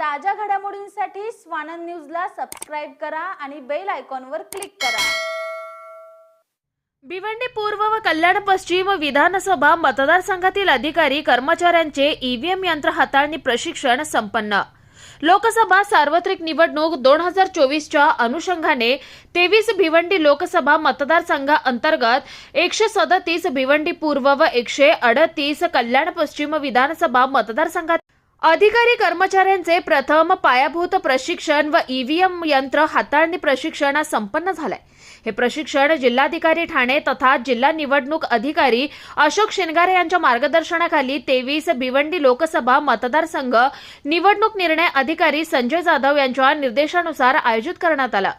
ताज्या घडामोडींसाठी स्वानंद न्यूजला सबस्क्राईब करा आणि बेल आयकॉनवर क्लिक करा. भिवंडी पूर्व व कल्याण पश्चिम विधानसभा मतदारसंघातील अधिकारी कर्मचाऱ्यांचे ईव्हीएम यंत्र हाताळणी प्रशिक्षण संपन्न. लोकसभा सार्वत्रिक निवडणूक दोन हजार चोवीसच्या अनुषंगाने तेवीस भिवंडी लोकसभा मतदारसंघाअंतर्गत एकशे सदतीस भिवंडी पूर्व व एकशे अडतीस कल्याण पश्चिम विधानसभा मतदारसंघात अधिकारी कर्मचाऱ्यांचे प्रथम पायाभूत प्रशिक्षण व ईव्हीएम यंत्र हाताळणी प्रशिक्षण संपन्न झालंय. हे प्रशिक्षण जिल्हाधिकारी ठाणे तथा जिल्हा निवडणूक अधिकारी अशोक शेनगारे यांच्या मार्गदर्शनाखाली तेवीस भिवंडी लोकसभा मतदारसंघ निवडणूक निर्णय अधिकारी संजय जाधव यांच्या निर्देशानुसार आयोजित करण्यात आला.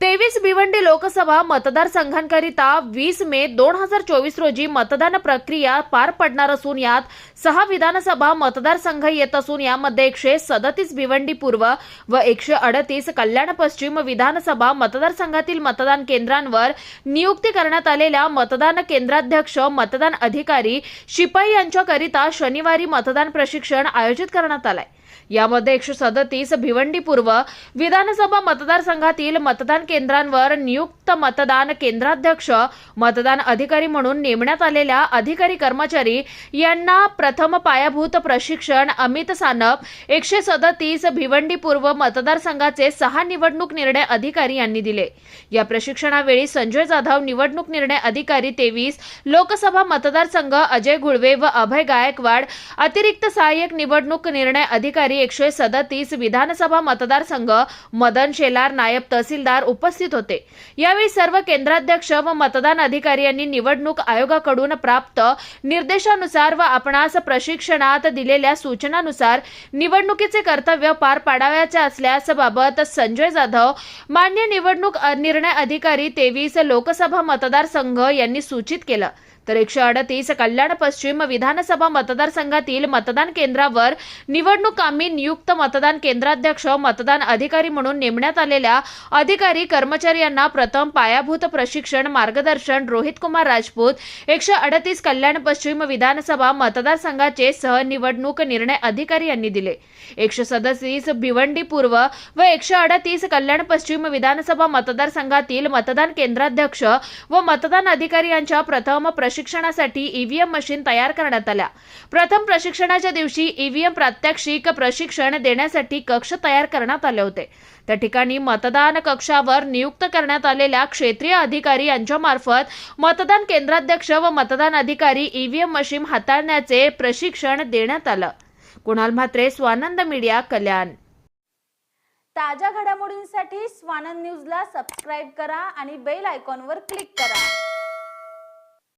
तेवीस भिवंडी लोकसभा मतदारसंघांकरिता वीस मे दोन हजार चोवीस रोजी मतदान प्रक्रिया पार पडणार असून यात सहा विधानसभा मतदारसंघ येत असून यामध्ये एकशे सदतीस भिवंडी पूर्व व एकशे अडतीस कल्याण पश्चिम विधानसभा मतदारसंघातील मतदान केंद्रांवर नियुक्ती करण्यात आलेल्या मतदान केंद्राध्यक्ष मतदान अधिकारी शिपाई यांच्याकरिता शनिवारी मतदान प्रशिक्षण आयोजित करण्यात आलंय. यामध्ये एकशे सदतीस भिवंडी पूर्व विधानसभा मतदारसंघातील मतदान केंद्रांवर नियुक्त मतदान केंद्राध्यक्ष मतदान अधिकारी म्हणून नेमण्यात आलेल्या अधिकारी कर्मचारी यांना प्रथम पायाभूत प्रशिक्षण अमित सानप एकशे सदतीस भिवंडी पूर्व मतदारसंघाचे सहा निवडणूक निर्णय अधिकारी यांनी दिले. या प्रशिक्षणावेळी संजय जाधव निवडणूक निर्णय अधिकारी तेवीस लोकसभा मतदारसंघ अजय घुळवे व अभय गायकवाड अतिरिक्त सहाय्यक निवडणूक निर्णय अधिकारी एकशे सदतीस विधानसभा मतदारसंघ मदन शेलार नायब तहसीलदार उपस्थित होते. यावेळी सर्व केंद्राध्यक्ष व मतदान अधिकारी यांनी निवडणूक आयोगाकडून प्राप्त निर्देशानुसार व आपणास प्रशिक्षणात दिलेल्या सूचनानुसार निवडणुकीचे कर्तव्य पार पाडावयाचे असल्यास बाबत संजय जाधव मान्य निवडणूक निर्णय अधिकारी तेवीस लोकसभा मतदारसंघ यांनी सूचित केलं. तर एकशे अडतीस कल्याण पश्चिम विधानसभा मतदारसंघातील मतदान केंद्रावर निवडणूक कामी नियुक्त मतदान केंद्राध्यक्ष मतदान अधिकारी म्हणून नेमण्यात आलेल्या अधिकारी कर्मचारी यांना प्रथम पायाभूत प्रशिक्षण मार्गदर्शन रोहित कुमार राजपूत एकशे अडतीस कल्याण पश्चिम विधानसभा मतदारसंघाचे सहनिवडणूक निर्णय अधिकारी यांनी दिले. एकशे सदतीस भिवंडी पूर्व व एकशे अडतीस कल्याण पश्चिम विधानसभा मतदारसंघातील मतदान केंद्राध्यक्ष व मतदान अधिकारी यांच्या प्रथम प्रशिक्षणासाठी ईव्हीएम मशीन तयार करण्यात आल्या. प्रथम प्रशिक्षणाच्या दिवशी ईव्हीएम प्रात्यक्षिक प्रशिक्षण देण्यासाठी कक्ष तयार करण्यात आले होते. त्या ठिकाणी मतदान कक्षावर नियुक्त करण्यात आलेल्या क्षेत्रीय अधिकारी यांच्यामार्फत मतदान केंद्राध्यक्ष व मतदान अधिकारी ईव्हीएम मशीन हाताळण्याचे प्रशिक्षण देण्यात आलं. कुणाल म्हात्रे स्वानंद मीडिया कल्याण. ताज्या घडामोडींसाठी स्वानंद न्यूजला सबस्क्राईब करा आणि बेल आयकॉनवर क्लिक करा.